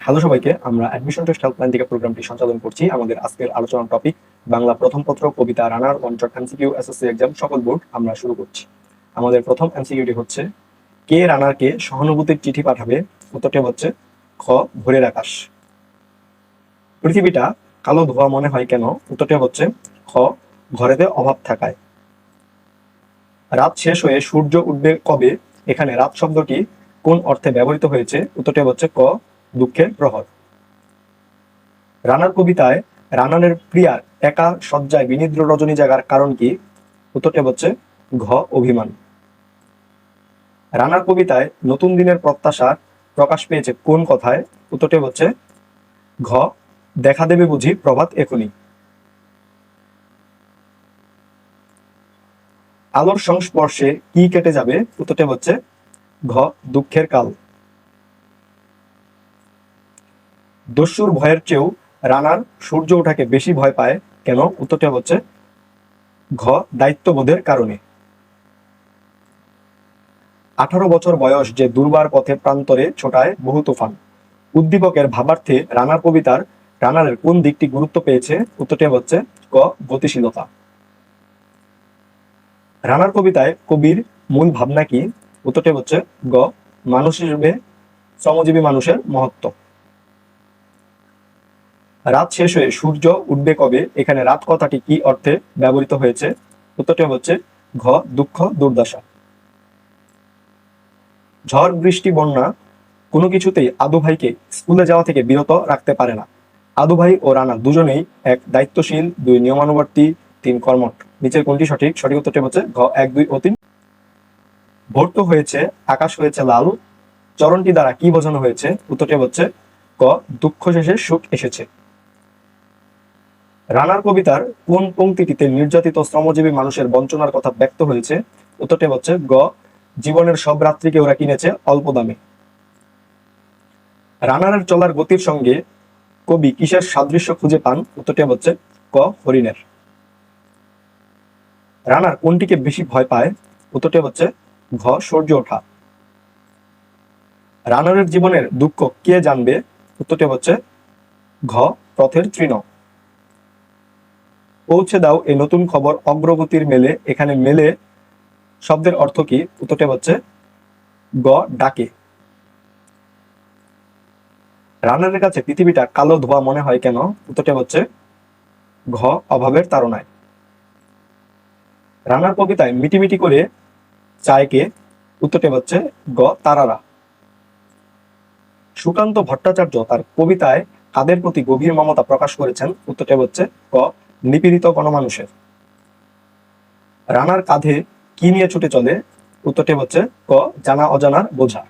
Hello সবাইকে, আমরা admission test helpline থেকে প্রোগ্রামটি সঞ্চালন করছি। আমাদের আজকের আলোচনার টপিক বাংলা প্রথম পত্র, কবিতা, রানার অঞ্চল M C Q S S C exam সকল বোর্ড আমরা শুরু করছি। আমাদের প্রথম এমসিকিউটি হচ্ছে, কে রানারকে সহানুভূতির চিঠি পাঠাবে? উত্তরটি হচ্ছে, খ, ভোরের আকাশ। পৃথিবীটা কালো ধোয়া মনে হয় কেন? উত্তরটি হচ্ছে, খ, ঘরেতে অভাব থাকায়। রাত শেষ হয়ে সূর্য উঠবে কবে? এখানে রাত শব্দটি কোন অর্থে ব্যবহৃত হয়েছে, উত্তরটি হচ্ছে ক, দুঃখের প্রহর। রানার কবিতায় রানানের প্রিয়ার একা শয্যায় বিনিদ্র রজনী জাগার কারণ কি? উত্তরটি হচ্ছে ঘ, অভিমান। রানার কবিতায় নতুন দিনের প্রত্যাশা প্রকাশ পেয়েছে কোন কথায়? উত্তরটি হচ্ছে ঘ, দেখা দেবে বুঝি প্রভাত এখনই আলোর সংস্পর্শে কি কেটে যাবে? উত্তরটি হচ্ছে ঘ, দুঃখের কাল। দস্যুর ভয়ের চেয়েও রানার সূর্য ওঠাকে বেশি ভয় পায় কেন? উত্তরটি হচ্ছে ঘ, দায়িত্ববোধের কারণে। আঠারো বছর বয়স যে দুর্বার পথে প্রান্তরে ছোটায় বহু তুফান। উদ্দীপকের ভাবার্থে রানার কবিতার রানারের কোন দিকটি গুরুত্ব পেয়েছে? উত্তরটি হচ্ছে ক, গতিশীলতা। রানার কবিতায় কবির মূল ভাবনা কি? উত্তরটি হচ্ছে গ মানুষ হিসেবে শ্রমজীবী মানুষের মহত্ব। রাত শেষ হয়ে সূর্য উঠবে কবে? এখানে রাত কথাটি কি অর্থে ব্যবহৃত হয়েছে? উত্তরটি হচ্ছে ঘ, দুঃখ, দুর্দশা। ঝড়, বৃষ্টি, বন্যা কোনো কিছুতেই আদু ভাইকে স্কুলে যাওয়া থেকে বিরত রাখতে পারে না। আদু ভাই ও রানা দুজনেই এক দায়িত্বশীল, দুই নিয়মানুবর্তী, তিন কর্মঠ। নিচের কোনটি সঠিক? সঠিক উত্তরটি হচ্ছে ঘ, এক, দুই ও তিন। ভোর তো হয়েছে, আকাশ হয়েছে লাল, চরণটি দ্বারা কি বোঝানো হয়েছে? উত্তরটি হচ্ছে, ক, দুঃখ শেষে সুখ এসেছে। রানার কবিতার কোন পংক্তিটিতে নির্যাতিত শ্রমজীবী মানুষের বঞ্চনার কথা ব্যক্ত হয়েছে? উত্তরটি হচ্ছে, গ, জীবনের সব রাত্রিকে ওরা কিনেছে অল্প দামে। রানারের চলার গতির সঙ্গে কবি কিসের সাদৃশ্য খুঁজে পান? উত্তরটি হচ্ছে, ক, হরিণের। রানার কোনটিকে বেশি ভয় পায়? উত্তরটি হচ্ছে ঘ সূর্য ওঠা। রানারের জীবনের দুঃখ কে জানবে? উত্তরটি হচ্ছে ঘ, পথের তৃণ। পৌঁছে দাও এই নতুন খবর অগ্রগতির মেলে। এখানে মেলে শব্দের অর্থ কি? উত্তরটি হচ্ছে গ, ডাকে। রানারের কাছে পৃথিবীটা কালো ধোয়া মনে হয় কেন? উত্তরটি হচ্ছে ঘ, অভাবের তাড়নায় রানার কবিতায় মিটিমিটি করে চায়কে উত্তরটি হচ্ছে গ, তারারা। সুকান্ত ভট্টাচার্য তার কবিতায় কাদের প্রতি গভীর মমতা প্রকাশ করেছেন। উত্তরটি হচ্ছে ক, নিপীড়িত গণমানুষের। রানার কাঁধে কি নিয়ে ছুটে চলে? উত্তরটি হচ্ছে ক, জানা অজানার বোঝা।